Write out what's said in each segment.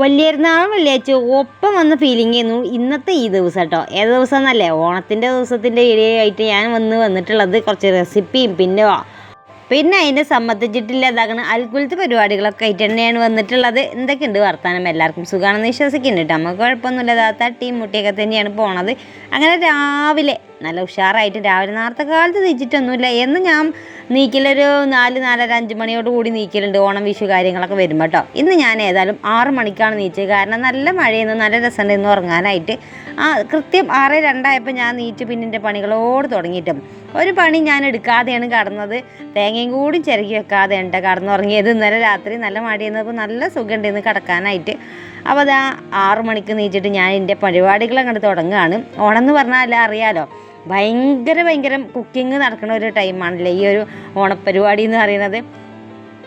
വലിയൊരുന്നാൾ വെള്ളിയാഴ്ച ഒപ്പം വന്ന ഫീലിംഗ് ആയിരുന്നു ഇന്നത്തെ ഈ ദിവസം കേട്ടോ. ഏത് ദിവസം എന്നല്ലേ ഓണത്തിന്റെ ദിവസത്തിന്റെ ഇടയായിട്ട് ഞാൻ വന്ന് വന്നിട്ടുള്ളത് കുറച്ച് റെസിപ്പിയും പിന്നെ പിന്നെ അതിനെ സംബന്ധിച്ചിട്ടില്ല ഇതാക്കണ അൽക്കുലത്തെ പരിപാടികളൊക്കെ ആയിട്ട് തന്നെയാണ് വന്നിട്ടുള്ളത്. എന്തൊക്കെയുണ്ട് വർത്തമാനം എല്ലാവർക്കും സുഖമാണെന്ന് വിശ്വസിക്കുന്നുണ്ട്. നമുക്ക് കുഴപ്പമൊന്നുമില്ല. ടീം മുട്ടിയൊക്കെ തന്നെയാണ് പോണത്. അങ്ങനെ രാവിലെ നല്ല ഉഷാറായിട്ട് രാവിലെ നേരത്തെ കാലത്ത് നീച്ചിട്ടൊന്നുമില്ല. എന്ന് ഞാൻ നീക്കലൊരു നാല് നാലര അഞ്ച് മണിയോട് കൂടി നീക്കലുണ്ട്. ഓണം വിഷു കാര്യങ്ങളൊക്കെ വരുമ്പോൾ കേട്ടോ ഇന്ന് ഞാൻ ഏതായാലും ആറ് മണിക്കാണ് നീച്ചത്. കാരണം നല്ല മഴയെന്ന് നല്ല രസമുണ്ടെന്ന് ഉറങ്ങാനായിട്ട്. ആ കൃത്യം ആറ് രണ്ടായപ്പോൾ ഞാൻ നീറ്റ് പിന്നെ എന്റെ പണികളോട് തുടങ്ങിയിട്ടും. ഒരു പണി ഞാൻ എടുക്കാതെയാണ് കടന്നത്. തേങ്ങയും കൂടി ചിരകി വെക്കാതെ ഉണ്ട് കടന്നുറങ്ങിയത്. ഇന്നലെ രാത്രി നല്ല മഴയെന്നപ്പോൾ നല്ല സുഖമുണ്ടെന്ന് കിടക്കാനായിട്ട്. അപ്പോൾ അതാ ആറു മണിക്ക് നീച്ചിട്ട് ഞാൻ എന്റെ പരിപാടികൾ അങ്ങോട്ട് തുടങ്ങുകയാണ്. ഓണം എന്ന് പറഞ്ഞാൽ അറിയാലോ. ഭയങ്കര ഭയങ്കര കുക്കിംഗ് നടക്കുന്ന ഒരു ടൈമാണല്ലേ ഈ ഒരു ഓണപ്പരിപാടി എന്ന് പറയുന്നത്.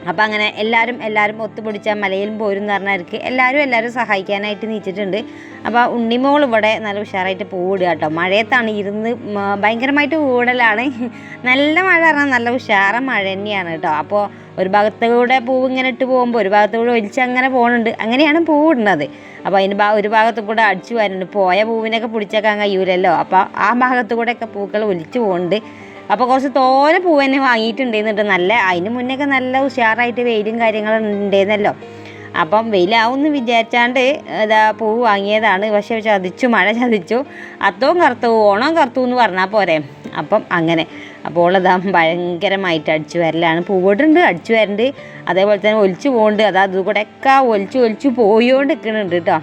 അപ്പോൾ അങ്ങനെ എല്ലാവരും എല്ലാവരും ഒത്തുപിടിച്ച മലയിലും പോരും എന്ന് പറഞ്ഞവർക്ക് എല്ലാവരും എല്ലാവരും സഹായിക്കാനായിട്ട് നീച്ചിട്ടുണ്ട്. അപ്പോൾ ഉണ്ണിമോൾ ഇവിടെ നല്ല ഉഷാറായിട്ട് പൂവിടുക കേട്ടോ. മഴയത്താണ് ഇരുന്ന് ഭയങ്കരമായിട്ട് പൂവിടലാണ് നല്ല മഴ പറഞ്ഞാൽ നല്ല ഉഷാറ മഴ തന്നെയാണ് കേട്ടോ. അപ്പോൾ ഒരു ഭാഗത്തൂടെ പൂവ് ഇങ്ങനെ ഇട്ട് പോകുമ്പോൾ ഒരു ഭാഗത്തൂടെ ഒലിച്ച് അങ്ങനെ പോകുന്നുണ്ട് അങ്ങനെയാണ് പൂവിടുന്നത്. അപ്പോൾ അതിന് ഒരു ഭാഗത്തു കൂടെ അടിച്ചു വരുന്നുണ്ട്. പോയ പൂവിനൊക്കെ പിടിച്ചേക്കാൻ കഴിയൂലല്ലോ അപ്പോൾ ആ ഭാഗത്തു കൂടെയൊക്കെ പൂക്കൾ ഒലിച്ചു പോകുന്നുണ്ട് അപ്പോൾ കുറച്ച് തോനെ പൂവ് തന്നെ വാങ്ങിയിട്ടുണ്ടെന്നിട്ട് നല്ല അതിന് മുന്നേയൊക്കെ നല്ല ഉഷാറായിട്ട് വെയിലും കാര്യങ്ങളും ഉണ്ടായിരുന്നല്ലോ അപ്പം വെയിലാവുമെന്ന് വിചാരിച്ചാണ്ട് ഇതാ പൂവ് വാങ്ങിയതാണ്. പക്ഷെ ചതിച്ചു മഴ ചതിച്ചു. അത്തവും കറുത്തു ഓണം കറുത്തു എന്ന് പറഞ്ഞാൽ പോരെ. അപ്പം അങ്ങനെ. അപ്പോൾ അതാ ഭയങ്കരമായിട്ട് അടിച്ചു വരലാണ്. പൂവിട്ടുണ്ട് അടിച്ചു വരണ്ട്. അതേപോലെ തന്നെ ഒലിച്ചു പോകുന്നുണ്ട് അതാ അതുകൂടെയൊക്കെ ഒലിച്ചു ഒലിച്ചു പോയോണ്ട് നിൽക്കുന്നുണ്ട് കേട്ടോ.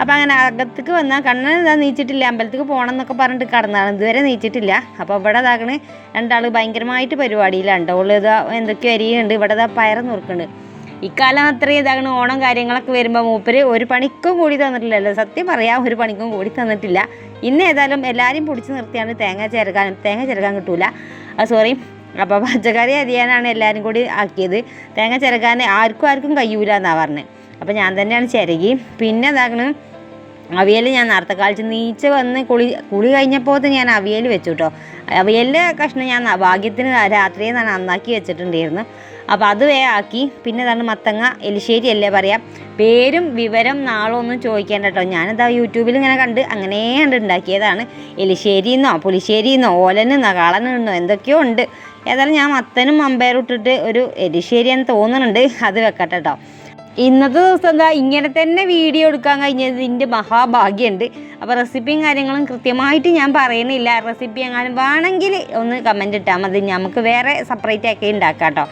അപ്പം അങ്ങനെ അകത്തേക്ക് വന്നാൽ കണ്ണൻ ഇതാ നീച്ചിട്ടില്ല അമ്പലത്തേക്ക് പോകണം എന്നൊക്കെ പറഞ്ഞിട്ട് കടന്നാണ്. ഇതുവരെ നീച്ചിട്ടില്ല. അപ്പോൾ ഇവിടെ ഇതാക്കണ് രണ്ടാൾ ഭയങ്കരമായിട്ട് പരിപാടിയിലാണ് ഓൾ ഇതാ എന്തൊക്കെയോ അരിയുണ്ട് ഇവിടെ ഇതാ പയറ് നുറുക്കുന്നുണ്ട്. ഇക്കാലം അത്രയും ഇതാകണ ഓണം കാര്യങ്ങളൊക്കെ വരുമ്പോൾ മൂപ്പര് ഒരു പണിക്കും കൂടി തന്നിട്ടില്ലല്ലോ. സത്യം പറയാം ഒരു പണിക്കും കൂടി തന്നിട്ടില്ല. ഇന്ന് ഏതായാലും എല്ലാവരും പിടിച്ച് നിർത്തിയാണ് തേങ്ങ ചേർക്കാനും തേങ്ങ ചേർക്കാൻ കിട്ടൂല. സോറി അപ്പോൾ പച്ചക്കറി അരിയാനാണ് എല്ലാവരും കൂടി ആക്കിയത്. തേങ്ങ ചിരകാൻ ആർക്കും ആർക്കും കഴിയൂല എന്നാണ് പറഞ്ഞത് അപ്പോൾ ഞാൻ തന്നെയാണ് ചിരകി. പിന്നെ ഇതാക്കണ് അവിയൽ ഞാൻ നേരത്തെ കാലിച്ച് നീച്ച് വന്ന് കുളി കുളി കഴിഞ്ഞപ്പോൾ ഞാൻ അവിയൽ വെച്ചു കേട്ടോ അവിയലിന്റെ കഷ്ണം ഞാൻ ഭാഗ്യത്തിന് രാത്രിയെ ഞാൻ നന്നാക്കി വെച്ചിട്ടുണ്ടായിരുന്നു. അപ്പോൾ അത് വേ ആക്കി. പിന്നെ ഇതാണ് മത്തങ്ങ എലിശ്ശേരി അല്ലേ പറയാം? പേരും വിവരം നാളൊന്നും ചോദിക്കേണ്ട കേട്ടോ ഞാനിതാ യൂട്യൂബിൽ ഇങ്ങനെ കണ്ട് അങ്ങനെ കണ്ട് ഉണ്ടാക്കിയതാണ്. എലിശ്ശേരിന്നോ പുളിശ്ശേരിന്നോ ഓലനെന്നോ കാളനെന്നോ എന്തൊക്കെയോ ഉണ്ട്. ഏതായാലും ഞാൻ മത്തനും അമ്പയറും ഇട്ടിട്ട് ഒരു എലിശ്ശേരി എന്ന് തോന്നുന്നുണ്ട്. അത് വെക്കട്ടെ കേട്ടോ ഇന്നത്തെ ദിവസം എന്താ ഇങ്ങനെ തന്നെ വീഡിയോ എടുക്കാൻ കഴിഞ്ഞതിന്റെ മഹാഭാഗ്യമുണ്ട് അപ്പോൾ റെസിപ്പിയും കാര്യങ്ങളും കൃത്യമായിട്ട് ഞാൻ പറയുന്നില്ല. റെസിപ്പി എങ്ങാനും വേണമെങ്കിൽ ഒന്ന് കമന്റ് ഇട്ടാൽ മതി. നമുക്ക് വേറെ സെപ്പറേറ്റ് ആക്കി ഉണ്ടാക്കാം കേട്ടോ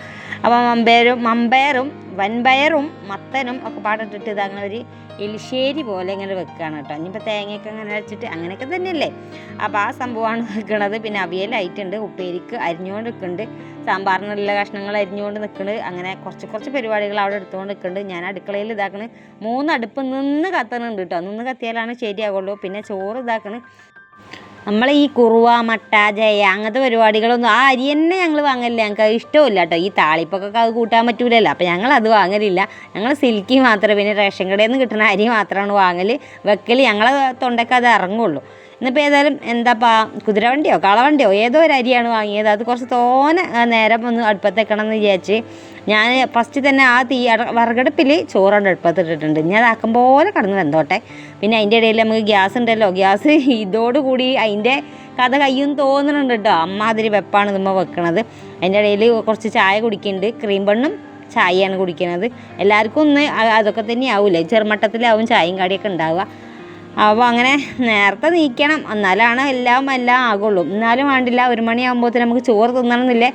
അപ്പോൾ മമ്പയറും മമ്പയറും വൻപയറും മത്തനും ഒക്കെ പാടിട്ടിട്ട് ഇതങ്ങനെ ഒരു എലിശ്ശേരി പോലെ ഇങ്ങനെ വെക്കുകയാണ് കേട്ടോ. ഇനിയിപ്പോൾ തേങ്ങയൊക്കെ അങ്ങനെ അരച്ചിട്ട് അങ്ങനെയൊക്കെ തന്നെയല്ലേ? അപ്പോൾ ആ സംഭവമാണ് വെക്കണത്. പിന്നെ അവിയൽ അവിയലായിട്ടുണ്ട് ഉപ്പേരിക്ക് അരിഞ്ഞുകൊണ്ട് നിൽക്കുന്നുണ്ട് സാമ്പാറിനുള്ള കഷ്ണങ്ങൾ അരിഞ്ഞുകൊണ്ട് നിൽക്കുന്നുണ്ട് അങ്ങനെ കുറച്ച് കുറച്ച് പരിപാടികൾ അവിടെ എടുത്തുകൊണ്ട് നിൽക്കുന്നുണ്ട് ഞാൻ അടുക്കളയിൽ ഇതാക്കണ്. മൂന്ന് അടുപ്പ് നിന്ന് കത്തണുണ്ട് കേട്ടോ. നിന്ന് കത്തിയാലാണ് ശരിയാകുള്ളൂ പിന്നെ ചോറ് ഇതാക്കണ്. നമ്മൾ ഈ കുറുവ മട്ട ജയ അങ്ങനത്തെ പരിപാടികളൊന്നും ആ അരി തന്നെ ഞങ്ങൾ വാങ്ങലില്ല. ഞങ്ങൾക്ക് അത് കേട്ടോ. ഈ താളിപ്പൊക്കെ അത് കൂട്ടാൻ പറ്റൂലല്ലോ. അപ്പോൾ ഞങ്ങൾ അത് വാങ്ങലില്ല. ഞങ്ങൾ സിൽക്കി മാത്രമേ പിന്നെ റേഷൻ കടയിൽ നിന്ന് കിട്ടുന്ന അരി മാത്രമാണ് വാങ്ങൽ വെക്കൽ ഞങ്ങളെ തൊണ്ടയ്ക്ക് അത് ഇറങ്ങുള്ളൂ. ഇന്നിപ്പോൾ ഏതായാലും എന്താപ്പാ കുതിരവണ്ടിയോ കളവണ്ടിയോ ഏതോ ഒരു അരിയാണ് വാങ്ങിയത്. അത് കുറച്ച് തോനെ നേരം ഒന്ന് അടുപ്പത്ത് വെക്കണം എന്ന് വിചാരിച്ച് ഞാൻ ഫസ്റ്റ് തന്നെ ആ തീ വിറകടുപ്പിൽ ചോറുണ്ട് അടുപ്പത്ത് ഇട്ടിട്ടുണ്ട്. ഇനി അതാക്കും പോലെ കടന്ന് വെന്തോട്ടെ. പിന്നെ അതിന്റെ ഇടയിൽ നമുക്ക് ഗ്യാസ് ഉണ്ടല്ലോ. ഗ്യാസ് ഇതോടുകൂടി അതിന്റെ കഥ കയ്യും തോന്നുന്നുണ്ട് കേട്ടോ. അമ്മാതിരി വെപ്പാണ് നമ്മൾ വെക്കണത്. അതിന്റെ ഇടയിൽ കുറച്ച് ചായ കുടിക്കുന്നുണ്ട് ക്രീം ബണ്ണും ചായയാണ് കുടിക്കുന്നത് എല്ലാവർക്കും ഒന്ന് അതൊക്കെ തന്നെ ആവൂലേ ചെറുമട്ടത്തിലാവും ചായയും കടിയൊക്കെ ഉണ്ടാവുക. അപ്പോൾ അങ്ങനെ നേരത്തെ നീക്കണം. എന്നാലാണ് എല്ലാം എല്ലാം ആകുള്ളൂ. എന്നാലും വേണ്ടില്ല ഒരു മണിയാകുമ്പോഴത്തേന് നമുക്ക് ചോറ് തിന്നണമെന്നില്ലേ?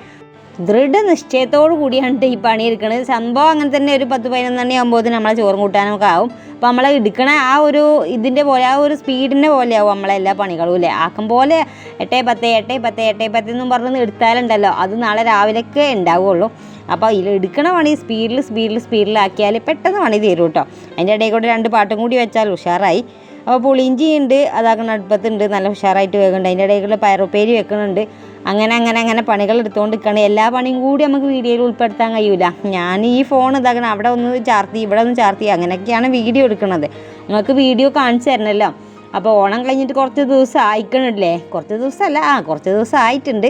ദൃഢനിശ്ചയത്തോടു കൂടിയാണ് ഈ പണി എടുക്കുന്നത്. സംഭവം അങ്ങനെ തന്നെ ഒരു പത്ത് പതിനൊന്ന് മണി ആകുമ്പോഴത്തേന് നമ്മളെ ചോറും കൂട്ടാനൊക്കെ ആവും. അപ്പോൾ നമ്മളെ എടുക്കണ ആ ഒരു ഇതിന്റെ പോലെ ആ ഒരു സ്പീഡിന്റെ പോലെയാവും നമ്മളെ എല്ലാ പണികളും ഇല്ലേ? ആക്കം പോലെ എട്ടേ പത്ത് എട്ടേ പത്ത് എട്ടേ പത്ത് എന്നും പറഞ്ഞ് എടുത്താലുണ്ടല്ലോ. അത് നാളെ രാവിലെയൊക്കെ ഉണ്ടാവുള്ളൂ. അപ്പോൾ ഇതിൽ എടുക്കണ പണി സ്പീഡിൽ സ്പീഡിൽ സ്പീഡിലാക്കിയാൽ പെട്ടെന്ന് പണി തീരും കേട്ടോ. അതിന്റെ ഇടയിൽ കൂടെ രണ്ട് പാട്ടും കൂടി വെച്ചാൽ ഉഷാറായി. അപ്പോൾ പുളിയിഞ്ചി ഉണ്ട് അതാക്കണ അടുപ്പത്തുണ്ട് നല്ല ഉഷാറായിട്ട് വേകുന്നുണ്ട് അതിന്റെ ഇടയിലുള്ള പയറുപ്പേരി വെക്കുന്നുണ്ട്. അങ്ങനെ അങ്ങനെ അങ്ങനെ പണികൾ എടുത്തുകൊണ്ട് നിൽക്കുകയാണ് എല്ലാ പണിയും കൂടി നമുക്ക് വീഡിയോയിൽ ഉൾപ്പെടുത്താൻ കഴിയില്ല ഞാൻ ഈ ഫോൺ ഇതാക്കണം അവിടെ ഒന്ന് ചാർത്തി ഇവിടെ ഒന്ന് ചാർത്തി അങ്ങനെയൊക്കെയാണ് വീഡിയോ എടുക്കുന്നത്. നിങ്ങൾക്ക് വീഡിയോ കാണിച്ചു തരണമല്ലോ അപ്പോൾ ഓണം കഴിഞ്ഞിട്ട് കുറച്ച് ദിവസം ആയിക്കണില്ലേ? കുറച്ച് ദിവസമല്ല ആ കുറച്ച് ദിവസം ആയിട്ടുണ്ട്.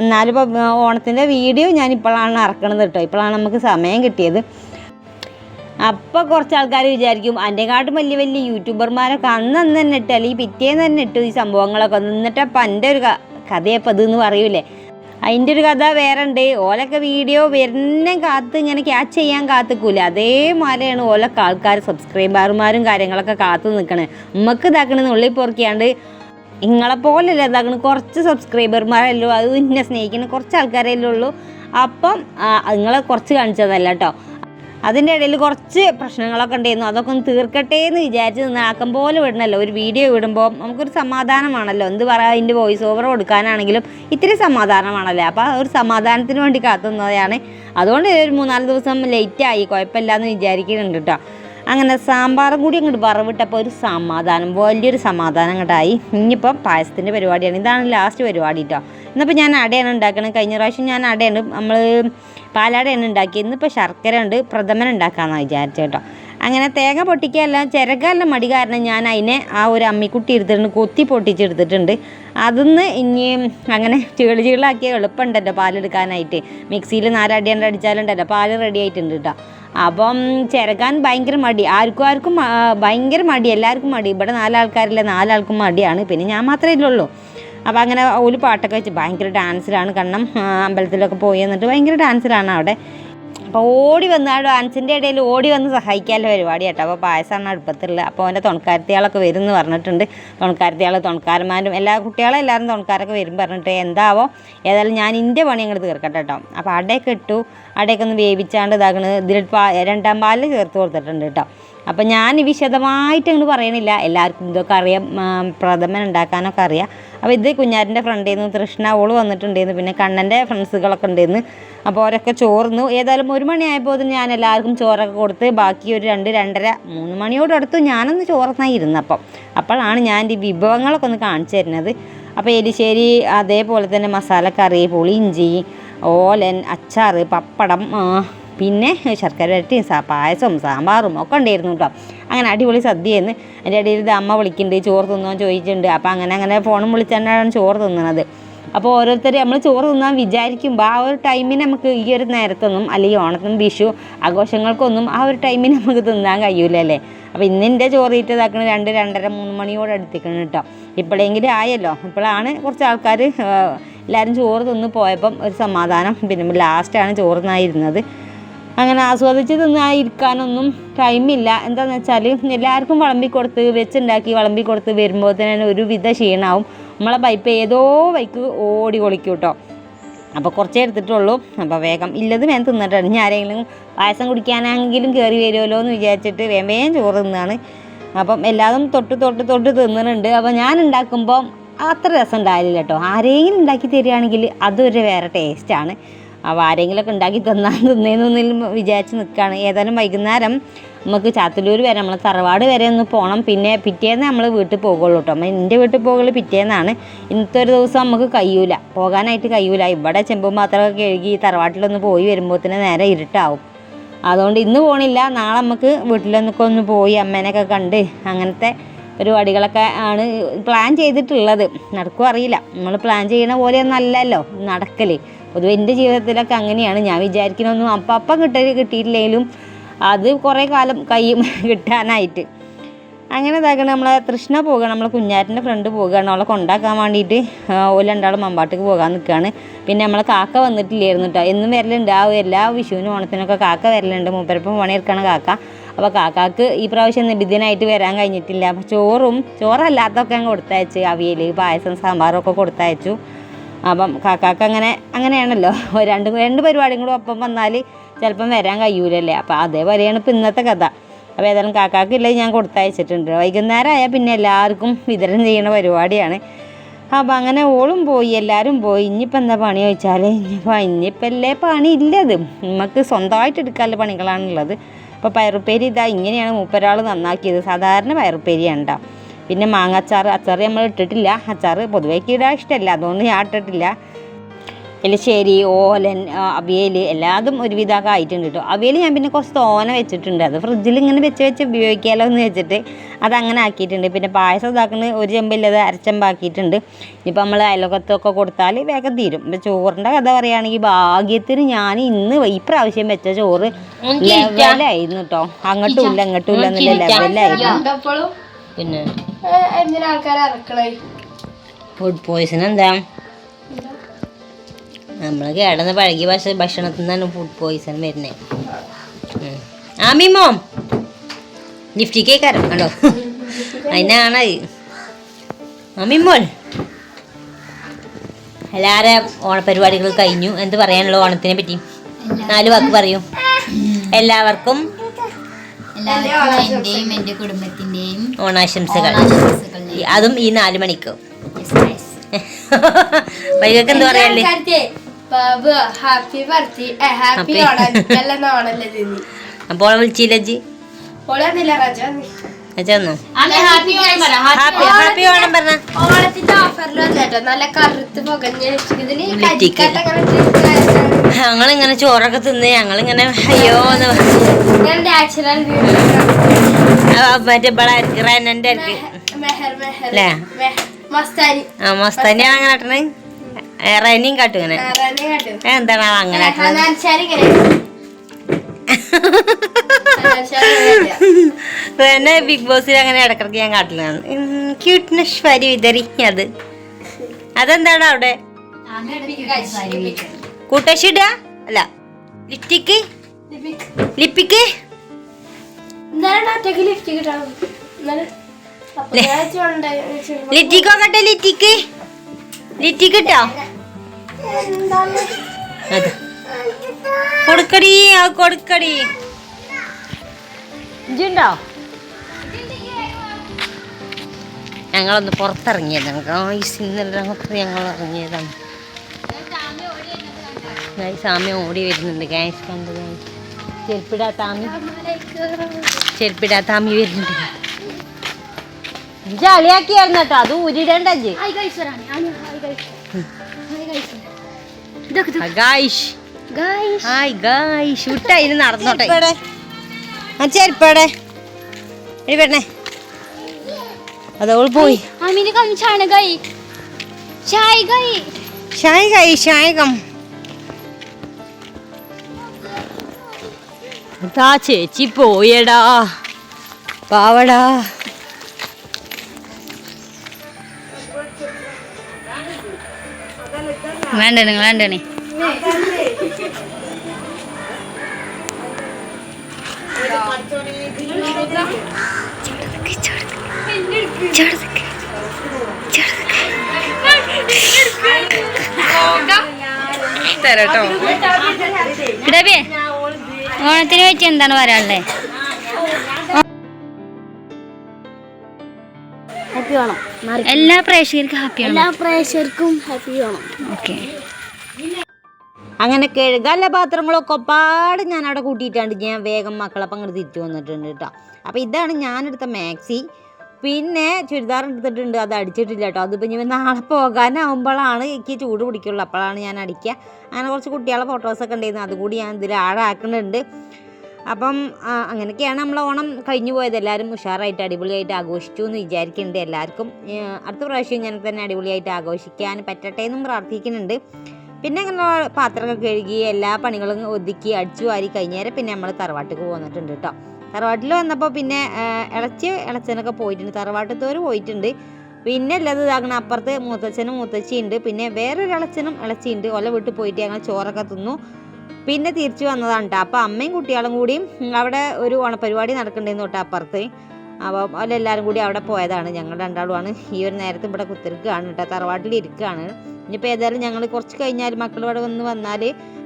എന്നാലും ഇപ്പോൾ ഓണത്തിന്റെ വീഡിയോ ഞാൻ ഇപ്പോഴാണ് ഇറക്കണത് കേട്ടോ. ഇപ്പോഴാണ് നമുക്ക് സമയം കിട്ടിയത്. അപ്പോൾ കുറച്ച് ആൾക്കാർ വിചാരിക്കും അതിന്റെക്കാട്ടും വലിയ വലിയ യൂട്യൂബർമാരൊക്കെ അന്ന് അന്ന് തന്നെ ഇട്ട് അല്ലെങ്കിൽ പിറ്റേന്ന് തന്നെ ഇട്ടു ഈ സംഭവങ്ങളൊക്കെ എന്നിട്ടപ്പം എന്റെ ഒരു കഥയപ്പം ഇതെന്ന് പറയൂലേ? അതിന്റെ ഒരു കഥ വേറെ ഉണ്ട് ഓലൊക്കെ വീഡിയോ വരുന്ന കാത്ത് ഇങ്ങനെ ക്യാച്ച് ചെയ്യാൻ കാത്തുക്കൂല. അതേമാതിരിയാണ് ഓലൊക്കെ ആൾക്കാർ സബ്സ്ക്രൈബർമാരും കാര്യങ്ങളൊക്കെ കാത്തു നിൽക്കണേ നമുക്ക് ഇതാക്കണേ ഉള്ളിൽ പൊറുക്കിയാണ്ട് നിങ്ങളെ പോലെയല്ല ഇതാക്കണ. കുറച്ച് സബ്സ്ക്രൈബർമാരല്ലോ അത് എന്നെ സ്നേഹിക്കുന്ന കുറച്ച് ആൾക്കാരല്ലേ ഉള്ളൂ. അപ്പം നിങ്ങളെ കുറച്ച് കാണിച്ചതല്ല കേട്ടോ അതിന്റെ ഇടയിൽ കുറച്ച് പ്രശ്നങ്ങളൊക്കെ ഉണ്ടായിരുന്നു. അതൊക്കെ ഒന്ന് തീർക്കട്ടെ എന്ന് വിചാരിച്ച് നിന്ന് ആക്കം പോലെ വിടണല്ലോ. ഒരു വീഡിയോ വിടുമ്പോൾ നമുക്കൊരു സമാധാനമാണല്ലോ. എന്ത് പറയാ അതിന്റെ വോയിസ് ഓവർ കൊടുക്കാനാണെങ്കിലും ഇത്തിരി സമാധാനമാണല്ലോ? അപ്പോൾ ഒരു സമാധാനത്തിന് വേണ്ടി കാത്തുന്നതാണ്. അതുകൊണ്ട് ഒരു മൂന്നാൽ ദിവസം ലേറ്റായി കുഴപ്പമില്ല എന്ന് വിചാരിക്കുന്നുണ്ട് കേട്ടോ അങ്ങനെ സാമ്പാറും കൂടി അങ്ങോട്ട് വറവിട്ടപ്പോൾ ഒരു സമാധാനം വലിയൊരു സമാധാനം അങ്ങോട്ടായി ഇനിയിപ്പം പായസത്തിന്റെ പരിപാടിയാണ്. ഇതാണ് ലാസ്റ്റ് പരിപാടി കേട്ടോ ഇന്നിപ്പോൾ ഞാൻ അടയാണ് ഉണ്ടാക്കണം കഴിഞ്ഞ പ്രാവശ്യം ഞാൻ അടയാണ് നമ്മൾ പാലാടയാണ് ഉണ്ടാക്കിയത് ഇന്നിപ്പോൾ ശർക്കര ഉണ്ട് പ്രഥമൻ ഉണ്ടാക്കാമെന്നാണ് വിചാരിച്ചത് കേട്ടോ. അങ്ങനെ തേങ്ങ പൊട്ടിക്കുകയല്ല ചിരകല്ല മടി കാരണം ഞാൻ അതിനെ ആ ഒരു അമ്മിക്കുട്ടി എടുത്തിട്ടുണ്ട് കൊത്തി പൊട്ടിച്ചെടുത്തിട്ടുണ്ട്. അതിന്ന് ഇനി അങ്ങനെ ചീൾ ചീളാക്കിയ എളുപ്പമുണ്ടല്ലോ പാലെടുക്കാനായിട്ട്. മിക്സിയിൽ നാലടിയാണ്ട് അടിച്ചാലുണ്ടല്ലോ പാൽ റെഡി ആയിട്ടുണ്ട് കേട്ടോ. അപ്പം ചിരകാൻ ഭയങ്കര മടി. ആർക്കും ആർക്കും ഭയങ്കര മടി എല്ലാവർക്കും മടി. ഇവിടെ നാലാൾക്കാരില്ല നാലാൾക്കും മടിയാണ്. പിന്നെ ഞാൻ മാത്രമേ ഉള്ളൂ അപ്പോൾ അങ്ങനെ ഒരു പാട്ടൊക്കെ വെച്ച് ഭയങ്കര ഡാൻസിലാണ് കാരണം അമ്പലത്തിലൊക്കെ പോയി എന്നിട്ട് ഭയങ്കര ഡാൻസിലാണ് അവിടെ. അപ്പോൾ ഓടി വന്ന് ആ ഡാൻസിന്റെ ഇടയിൽ ഓടി വന്ന് സഹായിക്കാനുള്ള പരിപാടി കേട്ടോ. അപ്പോൾ പായസമാണ് അടുപ്പത്തുള്ളത് അപ്പോൾ അവന്റെ തുണക്കാരത്തിയാളൊക്കെ വരും എന്ന് പറഞ്ഞിട്ടുണ്ട്. തുണക്കാരത്തിയാൾ തുണക്കാരന്മാരും എല്ലാ കുട്ടികളും എല്ലാവരും തുണക്കാരൊക്കെ വരും പറഞ്ഞിട്ട് എന്താവോ ഏതായാലും ഞാൻ എന്റെ പണി അങ്ങോട്ട് തീർക്കട്ടെ കേട്ടോ. അപ്പോൾ അടയൊക്കെ ഇട്ടു. അടയൊക്കെ ഒന്ന് വേവിച്ചാണ്ട് ഇതാക്കണത് ഇതിൽ രണ്ടാം പാലിൽ ചേർത്ത് കൊടുത്തിട്ടുണ്ട് കേട്ടോ. അപ്പോൾ ഞാൻ വിശദമായിട്ട് അങ്ങോട്ട് പറയണില്ല. എല്ലാവർക്കും ഇതൊക്കെ അറിയാം. പ്രഥമൻ ഉണ്ടാക്കാനൊക്കെ അറിയാം. അപ്പോൾ ഇത് കുഞ്ഞാറിന്റെ ഫ്രണ്ടിൽ നിന്ന് തൃഷ്ണ ഓൾ വന്നിട്ടുണ്ടായിരുന്നു. പിന്നെ കണ്ണന്റെ ഫ്രണ്ട്സുകളൊക്കെ ഉണ്ടായിരുന്നു. അപ്പോൾ അവരൊക്കെ ചോർന്നു. ഏതായാലും ഒരു മണിയായപ്പോൾ ഞാൻ എല്ലാവർക്കും ചോറൊക്കെ കൊടുത്ത് ബാക്കി ഒരു രണ്ട് രണ്ടര മൂന്ന് മണിയോട് അടുത്ത് ഞാനൊന്ന് ചോർന്നായി ഇരുന്നപ്പം. അപ്പോഴാണ് ഞാൻ എന്റെ വിഭവങ്ങളൊക്കെ ഒന്ന് കാണിച്ചു തരുന്നത്. അപ്പോൾ എരിശ്ശേരി അതേപോലെ തന്നെ മസാലക്കറി പുളിയിഞ്ചി ഓലൻ അച്ചാർ പപ്പടം പിന്നെ ശർക്കര വരട്ടിയും പായസം പായസവും സാമ്പാറും ഒക്കെ ഉണ്ടായിരുന്നു കേട്ടോ അങ്ങനെ അടിപൊളി സദ്യയെന്ന് അതിന്റെ ഇടയിൽ ഇത് അമ്മ വിളിക്കുന്നുണ്ട് ചോറ് തിന്നോ ചോദിച്ചിട്ടുണ്ട്. അപ്പോൾ അങ്ങനെ അങ്ങനെ ഫോണും വിളിച്ചാണ് ചോറ് തിന്നണത്. അപ്പോൾ ഓരോരുത്തർ നമ്മൾ ചോറ് തിന്നാൻ വിചാരിക്കുമ്പോൾ ആ ഒരു ടൈമിന് നമുക്ക് ഈ ഒരു നേരത്തൊന്നും അല്ലെങ്കിൽ ഓണത്തിനും വിഷു ആഘോഷങ്ങൾക്കൊന്നും ആ ഒരു ടൈമിന് നമുക്ക് തിന്നാൻ കഴിയൂലല്ലേ അപ്പോൾ ഇന്നിന്റെ ചോറ് ഇട്ടതാക്കണ രണ്ട് രണ്ടര മൂന്ന് മണിയോട് അടുത്തേക്കണം കേട്ടോ ഇപ്പോഴെങ്കിലും ആയല്ലോ. ഇപ്പോഴാണ് കുറച്ച് ആൾക്കാർ എല്ലാവരും ചോറ് തിന്ന് പോയപ്പം ഒരു സമാധാനം. പിന്നെ ലാസ്റ്റാണ് ചോറ് തിന്നായിരുന്നത് അങ്ങനെ ആസ്വദിച്ച് തിന്നാൻ ഇരിക്കാനൊന്നും ടൈമില്ല. എന്താണെന്ന് വെച്ചാൽ എല്ലാവർക്കും വിളമ്പി കൊടുത്ത് വെച്ചുണ്ടാക്കി വിളമ്പി കൊടുത്ത് വരുമ്പോൾ തന്നെ ഒരുവിധ ക്ഷീണാവും. നമ്മളെ പൈപ്പ് ഏതോ വൈക്ക് ഓടി കൊളിക്കും കേട്ടോ അപ്പോൾ കുറച്ചേ എടുത്തിട്ടുള്ളൂ. അപ്പോൾ വേഗം ഇല്ലത് വേഗം തിന്നിട്ടാണ് ഇനി ആരെങ്കിലും പായസം കുടിക്കാനെങ്കിലും കയറി വരുമല്ലോ എന്ന് വിചാരിച്ചിട്ട് വേഗം വേഗം ചോറ് തിന്നാണ്. അപ്പം എല്ലാതും തൊട്ട് തൊട്ട് തൊട്ട് തിന്നുന്നുണ്ട് അപ്പോൾ ഞാൻ ഉണ്ടാക്കുമ്പോൾ അത്ര രസം ഉണ്ടായില്ല കേട്ടോ ആരെങ്കിലും ഉണ്ടാക്കി തരികയാണെങ്കിൽ അതൊരു വേറെ ടേസ്റ്റാണ് അപ്പോൾ ആരെങ്കിലുമൊക്കെ ഉണ്ടാക്കി തന്നാൽ തിന്നേന്നൊന്നിലും വിചാരിച്ച് നിൽക്കുകയാണ് ഏതായാലും വൈകുന്നേരം നമുക്ക് ചാത്തല്ലൂർ വരെ നമ്മൾ തറവാട് വരെ ഒന്ന് പോകണം പിന്നെ പിറ്റേന്ന് നമ്മൾ വീട്ടിൽ പോകുള്ളൂ കേട്ടോ എന്റെ വീട്ടിൽ പോകൽ പിറ്റേന്നാണ്. ഇന്നത്തെ ഒരു ദിവസം നമുക്ക് കഴിയൂല. പോകാനായിട്ട് കഴിയൂല. ഇവിടെ ചെമ്പും പാത്രമൊക്കെ കഴുകി തറവാട്ടിലൊന്ന് പോയി വരുമ്പോഴത്തേന് നേരെ ഇരുട്ടാവും. അതുകൊണ്ട് ഇന്ന് പോണില്ല. നാളെ നമുക്ക് വീട്ടിലൊന്നൊക്കെ ഒന്ന് പോയി അമ്മേനൊക്കെ കണ്ട് അങ്ങനത്തെ പരിപാടികളൊക്കെ ആണ് പ്ലാൻ ചെയ്തിട്ടുള്ളത്. നടക്കും അറിയില്ല. നമ്മൾ പ്ലാൻ ചെയ്യണ പോലെയൊന്നും അല്ലല്ലോ. നടക്കൽ പൊതുവെ എന്റെ ജീവിതത്തിലൊക്കെ അങ്ങനെയാണ്. ഞാൻ വിചാരിക്കണമൊന്നും അപ്പം അപ്പം കിട്ട കിട്ടിയിട്ടില്ലെങ്കിലും അത് കുറേ കാലം കൈ കിട്ടാനായിട്ട്. അങ്ങനെ ഇതാക്കണം നമ്മളെ തൃഷ്ണ പോകുകയാണ് നമ്മളെ കുഞ്ഞാറ്റിന്റെ ഫ്രണ്ട് പോകുകയാണ് അവളെ കൊണ്ടാക്കാൻ വേണ്ടിയിട്ട് ഓല രണ്ടാളും മമ്പാട്ടേക്ക് പോകാൻ നിൽക്കുകയാണ് പിന്നെ നമ്മളെ കാക്ക വന്നിട്ടില്ലായിരുന്നു കേട്ടോ എന്നും വരലുണ്ട്. ആ എല്ലാ വിഷുവിനും ഓണത്തിനൊക്കെ കാക്ക വരലുണ്ട്. മൂപ്പരപ്പം പണിയെടുക്കണം കാക്ക. അപ്പോൾ കാക്കാക്ക് ഈ പ്രാവശ്യം നിബിധനായിട്ട് വരാൻ കഴിഞ്ഞിട്ടില്ല. അപ്പോൾ ചോറും ചോറല്ലാത്തൊക്കെ കൊടുത്തയച്ച്. അവിയൽ പായസം സാമ്പാറും ഒക്കെ കൊടുത്തയച്ചു. അപ്പം കാക്കാക്ക് അങ്ങനെ അങ്ങനെയാണല്ലോ. രണ്ട് രണ്ട് പരിപാടിയും കൂടെ ഒപ്പം വന്നാൽ ചിലപ്പം വരാൻ കഴിയൂലല്ലേ. അപ്പം അതേപോലെയാണ് ഇപ്പം ഇന്നത്തെ കഥ. അപ്പോൾ ഏതായാലും കാക്കാക്കില്ല ഞാൻ കൊടുത്തയച്ചിട്ടുണ്ട്. വൈകുന്നേരം ആയാൽ പിന്നെ എല്ലാവർക്കും വിതരണം ചെയ്യുന്ന പരിപാടിയാണ്. അപ്പം അങ്ങനെ ഓളും പോയി എല്ലാവരും പോയി. ഇനിയിപ്പോൾ എന്താ പണി ചോദിച്ചാൽ ഇനിയിപ്പോൾ ഇനിയിപ്പോൾ അല്ലേ പണി ഇല്ലത്. നമുക്ക് സ്വന്തമായിട്ട് എടുക്കാനുള്ള പണികളാണുള്ളത്. അപ്പോൾ പയറുപ്പേരി ഇതാ ഇങ്ങനെയാണ് മൂപ്പരാൾ നന്നാക്കിയത്. സാധാരണ പയറുപ്പേരിയാണ് കേട്ടോ പിന്നെ മാങ്ങ അച്ചാർ അച്ചാർ നമ്മൾ ഇട്ടിട്ടില്ല. അച്ചാർ പൊതുവേ ഇടാൻ ഇഷ്ടമല്ല. അതുകൊണ്ട് ഞാൻ ഇട്ടിട്ടില്ല. എലിശ്ശേരി ഓലൻ അവിയൽ എല്ലാതും ഒരുവിധമൊക്കെ ആയിട്ടുണ്ട് കേട്ടോ. അവിയൽ ഞാൻ പിന്നെ കുറച്ച് തോന വെച്ചിട്ടുണ്ട്. അത് ഫ്രിഡ്ജിൽ ഇങ്ങനെ വെച്ച് വെച്ച് ഉപയോഗിക്കാമല്ലോ എന്ന് വെച്ചിട്ട് അത് അങ്ങനെ ആക്കിയിട്ടുണ്ട്. പിന്നെ പായസം ഇതാക്കുന്നത് ഒരു ചെമ്പില്ലത് അരച്ചെമ്പാക്കിയിട്ടുണ്ട്. ഇനിയിപ്പോൾ നമ്മൾ അയലോകത്തൊക്കെ കൊടുത്താൽ വേഗം തീരും. ഇപ്പം ചോറിന്റെ കഥ പറയുകയാണെങ്കിൽ ഭാഗ്യത്തിന് ഞാൻ ഇന്ന് ഈ പ്രാവശ്യം വെച്ച ചോറ് ലെവലായിരുന്നു കേട്ടോ. അങ്ങോട്ടും ഇല്ല അങ്ങോട്ടും ഇല്ല എന്നുള്ള ലെവലായിരുന്നു പിന്നെ എന്തിനാ ആൾക്കാരെ ഇറക്കണേ ഫുഡ് പോയിസൺ എന്താ? നമ്മൾ കേടന്ന് പഴകിയ ഭക്ഷ ഭക്ഷണത്തിൽ നിന്നാണ് ഫുഡ് പോയിസൺ വരുന്നത് ആമിമോ ലിഫ്റ്റ് കേക്കാരം കണ്ടോ? അതിനാണ് ആമിമോൾ എല്ലാവരും ഓണപരിപാടികൾ കഴിഞ്ഞു. എന്ത് പറയാനുള്ള ഓണത്തിനെ പറ്റി? നാല് വാക്ക് പറയൂ. എല്ലാവർക്കും എല്ലാവർക്കും എന്റെ കുടുംബത്തിന്റെയും ഓണാശംസകൾ. അതും ഈ നാല് മണിക്ക്. വൈകൊക്കെ എന്ത് പറയാല്ലേ Babu happy birthday happy. Onam. വിളിച്ചില്ല ജി ഓളെ റജ ഹാപ്പി ഹാപ്പി ഹാപ്പി ഓണം പറഞ്ഞ. ഓണത്തിന്റെ ഓഫറിൽ വന്നേട്ടോ നല്ല കറുത്ത് പുകഞ്ഞ ഞങ്ങളിങ്ങനെ ചോറൊക്കെ തിന്ന് ഞങ്ങളിങ്ങനെ അയ്യോ എന്ന് മറ്റേ അല്ലേ? മസ്താനി. ആ മസ്താനി അങ്ങനെ റെനിയും കാട്ടും ഇങ്ങനെ. എന്താണ് അങ്ങനെ കാട്ടണത്? ഹനാൻഷാരി തന്നെ ബിഗ് ബോസിൽ അങ്ങനെ ഇടക്കിടക്ക് ഞാൻ കാട്ടിലാണ് ക്യൂട്ട്നെസ് വരി വിതറി അത്. അതെന്താണ് അവിടെ? കൂട്ടശിട അല്ല ലിപ്റ്റിക്ക്. ലിപ്പിക്ക് ലിറ്റിക്ക്. ലിറ്റിക്കോക്കട്ടെ ലിറ്റിക്ക് ലിറ്റിക്ക് ഇട്ടോ? അത്. കൊടുക്കടി കൊടുക്കടി. ഇജുണ്ടോ ഞങ്ങളൊന്ന് പുറത്തിറങ്ങിയതാണ് ഗായ്സ് ഇന്നലെ രാത്രി ഞങ്ങൾ ഇറങ്ങിയതാണ്. സാമ്യ ഓടി വരുന്നുണ്ട്. ഗ്യാസ് കണ്ടത് ചെരുപ്പിടാ താമി ചെരുപ്പിടാ താമി വരുന്നുണ്ട്. ഇജ്ജ് അളിയാക്കിയായിരുന്നു കേട്ടോ. അത് ഊരിടേണ്ട ഇജ്ജ്. നടന്നോട്ടെ. ആ ചെരുപ്പടെ എടി പെണ്ണേ. അതവൾ പോയി. ആമീന്റെ കം ചാണകായി. ചായകായി. ചായകായി ചായകം. താ ചേച്ചി പോയടാ. പാവടാ. വേണ്ട നിങ്ങൾ വേണ്ടണേ Thank you. തരട്ടോ. കിടബേ ഓണത്തിന് പറ്റി എന്താണ് പറയാനുള്ളത് ഹാപ്പി ഓണം. എല്ലാ പ്രേക്ഷകർക്കും ഹാപ്പി എല്ലാ പ്രേക്ഷകർക്കും ഹാപ്പി ഓണം. ഓക്കെ. അങ്ങനെ കഴുകാനുള്ള പാത്രങ്ങളൊക്കെ പാട് ഞാൻ അവിടെ കൂട്ടിയിട്ടാണ്ട് ഞാൻ വേഗം മക്കളപ്പം അങ്ങോട്ട് തിരിച്ചു വന്നിട്ടുണ്ട് കേട്ടോ. അപ്പോൾ ഇതാണ് ഞാനെടുത്ത മാക്സി. പിന്നെ ചുരിദാർ എടുത്തിട്ടുണ്ട് അത് അടിച്ചിട്ടില്ല കേട്ടോ അതിപ്പോൾ ഇനി നാളെ പോകാനാവുമ്പോഴാണ് എനിക്ക് ചൂട് പിടിക്കുള്ളൂ. അപ്പോഴാണ് ഞാൻ അടിക്കുക. അങ്ങനെ കുറച്ച് കുട്ടികളെ ഫോട്ടോസൊക്കെ ഉണ്ടായിരുന്നു. അതുകൂടി ഞാൻ ഇതിൽ ആഴാക്കുന്നുണ്ട് അപ്പം അങ്ങനെയൊക്കെയാണ് നമ്മൾ ഓണം കഴിഞ്ഞു പോയത്. എല്ലാവരും ഉഷാറായിട്ട് അടിപൊളിയായിട്ട് ആഘോഷിച്ചു എന്ന് വിചാരിക്കുന്നുണ്ട് എല്ലാവർക്കും. അടുത്ത പ്രാവശ്യം ഇങ്ങനെ തന്നെ അടിപൊളിയായിട്ട് ആഘോഷിക്കാൻ പറ്റട്ടെ എന്നും പ്രാർത്ഥിക്കുന്നുണ്ട്. പിന്നെ അങ്ങനെ പാത്രമൊക്കെ കഴുകി എല്ലാ പണികളും ഒതുക്കി അടിച്ചു വാരി കഴിഞ്ഞേരം പിന്നെ നമ്മൾ തറവാട്ടിക്ക് പോന്നിട്ടുണ്ട് കേട്ടോ തറവാട്ടിൽ വന്നപ്പോൾ പിന്നെ ഇളച്ചി ഇളച്ചനൊക്കെ പോയിട്ടുണ്ട്. തറവാട്ടത്തോര് പോയിട്ടുണ്ട്. പിന്നെ ഉള്ളത് ഇതാകണം അപ്പുറത്ത് മൂത്തച്ഛനും മൂത്തച്ചിയുണ്ട് പിന്നെ വേറൊരു ഇളച്ചനും ഇളച്ചിയുണ്ട്. ഒല വീട്ടിൽ പോയിട്ട് ഞങ്ങൾ ചോറൊക്കെ തിന്നു. പിന്നെ തിരിച്ചു വന്നതാണ് കേട്ടോ അപ്പോൾ അമ്മയും കുട്ടികളും കൂടിയും അവിടെ ഒരു ഓണപരിപാടി നടക്കണ്ടെന്ന് തൊട്ട് അപ്പുറത്ത്. അപ്പോൾ അവരെല്ലാവരും കൂടി അവിടെ പോയതാണ്. ഞങ്ങൾ രണ്ടാളുമാണ് ഈ ഒരു നേരത്തെ ഇവിടെ കുത്തിരിക്കുകയാണ് കേട്ടോ തറവാട്ടിൽ ഇരിക്കുകയാണ്. ഇനിയിപ്പോൾ ഏതായാലും ഞങ്ങൾ കുറച്ച് കഴിഞ്ഞാൽ മക്കൾ ഇവിടെ വന്ന് വന്നാൽ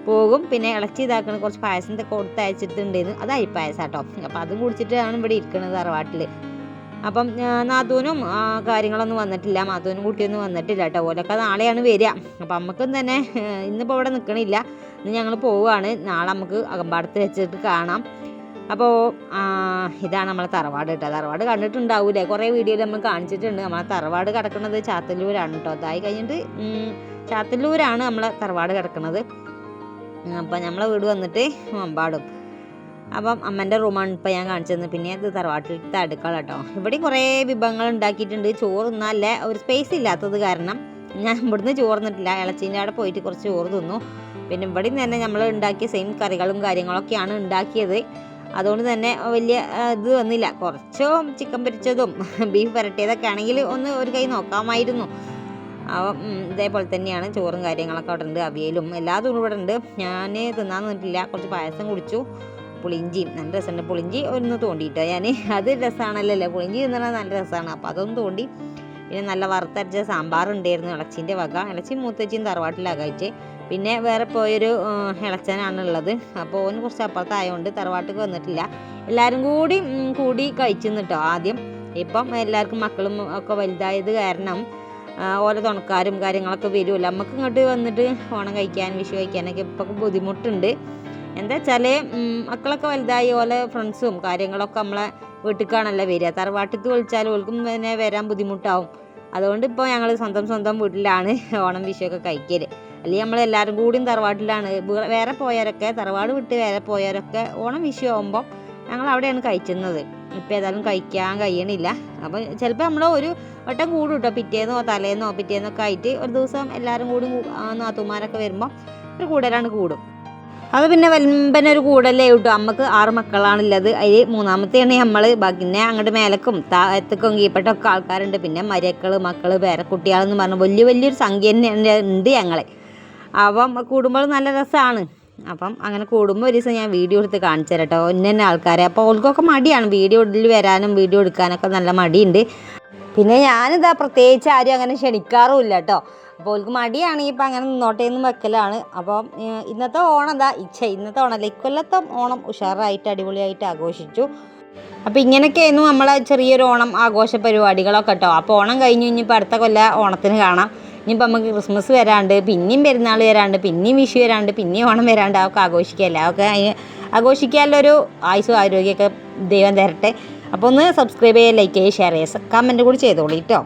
പോകും. പിന്നെ ഇളച്ചി ഇതാക്കണ കുറച്ച് പായസം ഇതൊക്കെ കൊടുത്ത് അയച്ചിട്ടുണ്ടായിരുന്നു. അത് അരിപ്പായസം കേട്ടോ അപ്പോൾ അതും കുടിച്ചിട്ടാണ് ഇവിടെ ഇരിക്കുന്നത് തറവാട്ടിൽ അപ്പം നാത്തൂനും കാര്യങ്ങളൊന്നും വന്നിട്ടില്ല. മാത്തൂനും കുട്ടിയൊന്നും വന്നിട്ടില്ല കേട്ടോ. ഓലൊക്കെ നാളെയാണ് വരിക. അപ്പം നമുക്കും തന്നെ ഇന്നിപ്പോൾ ഇവിടെ നിൽക്കണില്ല ഇന്ന് ഞങ്ങൾ പോവുകയാണ്. നാളെ നമുക്ക് അകമ്പാടത്ത് വെച്ചിട്ട് കാണാം. അപ്പോൾ ഇതാണ് നമ്മളെ തറവാട് കേട്ടോ. തറവാട് കണ്ടിട്ടുണ്ടാവില്ലേ കുറേ വീഡിയോയിൽ നമ്മൾ കാണിച്ചിട്ടുണ്ട്. നമ്മളെ തറവാട് കിടക്കുന്നത് ചാത്തല്ലൂരാണ് കേട്ടോ. അതായി കഴിഞ്ഞിട്ട് ചാത്തല്ലൂരാണ് നമ്മളെ തറവാട് കിടക്കുന്നത് അപ്പം നമ്മളെ വീട് വന്നിട്ട് മമ്പാടും. അപ്പം അമ്മന്റെ റൂമാണ് ഇപ്പം ഞാൻ കാണിച്ചത് പിന്നെ അത് തറവാട്ടിലത്തെ അടുക്കള കേട്ടോ. ഇവിടെ കുറേ വിഭവങ്ങൾ ഉണ്ടാക്കിയിട്ടുണ്ട്. ചോറ് തിന്നാല്ല ഒരു സ്പേസ് ഇല്ലാത്തത് കാരണം ഞാൻ ഇവിടുന്ന് ചോറ് തിന്നിട്ടില്ല. ഇളച്ചീന്റെ അവിടെ പോയിട്ട് കുറച്ച് ചോറ് തിന്നു. പിന്നെ ഇവിടെ തന്നെ നമ്മൾ ഉണ്ടാക്കിയ സെയിം കറികളും കാര്യങ്ങളൊക്കെയാണ് ഉണ്ടാക്കിയത്. അതുകൊണ്ട് തന്നെ വലിയ ഇത് വന്നില്ല. കുറച്ചോ ചിക്കൻ പൊരിച്ചതും ബീഫ് പുരട്ടിയതൊക്കെ ആണെങ്കിൽ ഒന്ന് ഒരു കൈ നോക്കാമായിരുന്നു. ഉം, ഇതേപോലെ തന്നെയാണ് ചോറും കാര്യങ്ങളൊക്കെ അവിടെ ഉണ്ട് അവിയലും എല്ലാതും ഇവിടെ ഉണ്ട്. ഞാൻ തിന്നാൻ നിന്നിട്ടില്ല കുറച്ച് പായസം കുടിച്ചു. പുളിഞ്ചിയും നല്ല രസമുണ്ട്. പുളിഞ്ചി ഒന്ന് തോണ്ടിയിട്ട് ഞാൻ അത് രസമാണല്ലോ പുളിഞ്ചി തിന്നണത് നല്ല രസമാണ് അപ്പോൾ അതൊന്ന് തോണ്ടി. പിന്നെ നല്ല വറുത്തരച്ച സാമ്പാർ ഉണ്ടായിരുന്നു ഇളച്ചിന്റെ വക. ഇളച്ചി മൂത്തച്ചിയും തറവാട്ടിലാണ് കഴിച്ച് പിന്നെ വേറെ പോയൊരു ഇളച്ചനാണുള്ളത്. അപ്പോൾ ഓന് കുറച്ച് അപ്പുറത്തായതുകൊണ്ട് തറവാട്ടിൽ വന്നിട്ടില്ല. എല്ലാവരും കൂടി കൂടി കഴിച്ചു കേട്ടോ ആദ്യം. ഇപ്പം എല്ലാവർക്കും മക്കളും ഒക്കെ വലുതായത് കാരണം ഓരോ തുണക്കാരും കാര്യങ്ങളൊക്കെ വരുമല്ലോ നമുക്ക് ഇങ്ങോട്ട് വന്നിട്ട് ഓണം കഴിക്കാൻ വിഷു കഴിക്കാനൊക്കെ ഇപ്പം ബുദ്ധിമുട്ടുണ്ട്. എന്താ വെച്ചാൽ മക്കളൊക്കെ വലുതായി ഓലെ ഫ്രണ്ട്സും കാര്യങ്ങളൊക്കെ നമ്മളെ വീട്ടിലേക്കാണല്ലോ വരിക. തറവാട്ടിത്ത് വിളിച്ചാൽ ഓൾക്കും പിന്നെ വരാൻ ബുദ്ധിമുട്ടാവും. അതുകൊണ്ട് ഇപ്പോൾ ഞങ്ങൾ സ്വന്തം സ്വന്തം വീട്ടിലാണ് ഓണം വിഷുവൊക്കെ കഴിക്കൽ. അല്ലെങ്കിൽ നമ്മൾ എല്ലാവരും കൂടിയും തറവാട്ടിലാണ്. വേറെ പോയവരൊക്കെ തറവാട് വിട്ട് വേറെ പോയവരൊക്കെ ഓണം വിഷു ആകുമ്പോൾ ഞങ്ങൾ അവിടെയാണ് കഴിക്കുന്നത് ഇപ്പം ഏതായാലും കഴിക്കാൻ കഴിയണില്ല. അപ്പോൾ ചിലപ്പോൾ നമ്മൾ ഒരു വട്ടം കൂടും കേട്ടോ. പിറ്റേന്നോ തലേന്നോ പിറ്റേന്നോ ഒക്കെ ആയിട്ട് ഒരു ദിവസം എല്ലാവരും കൂടി നാത്തുമാരൊക്കെ വരുമ്പോൾ ഒരു കൂടലാണ് കൂടും. അത് പിന്നെ വലുമ്പനൊരു കൂടല്ലേ കേട്ടോ. അമ്മയ്ക്ക് ആറ് മക്കളാണുള്ളത്. അതിൽ മൂന്നാമത്തെയാണ് നമ്മൾ പിന്നെ അങ്ങോട്ട് മേലക്കും താഴത്തേക്കും കീപ്പട്ടൊക്കെ ആൾക്കാരുണ്ട്. പിന്നെ മരക്കൾ മക്കൾ പേരക്കുട്ടികളെന്ന് പറഞ്ഞാൽ വലിയ വലിയൊരു സംഖ്യ തന്നെ ഉണ്ട് ഞങ്ങളെ. അപ്പം കൂടുമ്പോൾ നല്ല രസമാണ്. അപ്പം അങ്ങനെ കൂടുമ്പോൾ ഒരു ദിവസം ഞാൻ വീഡിയോ എടുത്ത് കാണിച്ചു തരാം കേട്ടോ. ഇന്ന ആൾക്കാരെ. അപ്പോൾ ഓൾക്കൊക്കെ മടിയാണ്. വീഡിയോ ഇതിൽ വരാനും വീഡിയോ എടുക്കാനൊക്കെ നല്ല മടിയുണ്ട്. പിന്നെ ഞാനിതാ പ്രത്യേകിച്ച് ആരും അങ്ങനെ ക്ഷണിക്കാറുമില്ല കേട്ടോ. അപ്പോൾ ഓൾക്ക് മടിയാണ്. ഇപ്പം അങ്ങനെ നിന്നോട്ടെ എന്ന് വെക്കലാണ്. അപ്പം ഇന്നത്തെ ഓണം എന്താ? ഇച്ഛ ഇന്നത്തെ ഓണമല്ല ഇക്കൊല്ലത്തെ ഓണം ഉഷാറായിട്ട് അടിപൊളിയായിട്ട് ആഘോഷിച്ചു. അപ്പോൾ ഇങ്ങനെയൊക്കെയായിരുന്നു നമ്മളെ ചെറിയൊരു ഓണം ആഘോഷ പരിപാടികളൊക്കെ കേട്ടോ. അപ്പോൾ ഓണം കഴിഞ്ഞ് ഇനിയിപ്പോൾ അടുത്ത കൊല്ലം ഓണത്തിന് കാണാം. ഇനിയിപ്പോൾ നമുക്ക് ക്രിസ്മസ് വരാണ്ട് പിന്നെയും പെരുന്നാൾ വരാണ്ട് പിന്നെയും വിഷു വരാണ്ട് പിന്നെയും ഓണം വരാണ്ട് അതൊക്കെ ആഘോഷിക്കുകയല്ല അതൊക്കെ ആഘോഷിക്കാനുള്ളൊരു ആയുസും ആരോഗ്യമൊക്കെ ദൈവം തരട്ടെ. അപ്പോൾ ഒന്ന് സബ്സ്ക്രൈബ് ചെയ്യുക ലൈക്ക് ചെയ്യുക ഷെയർ ചെയ്യുക കമന്റ് കൂടി ചെയ്തോളൂ കേട്ടോ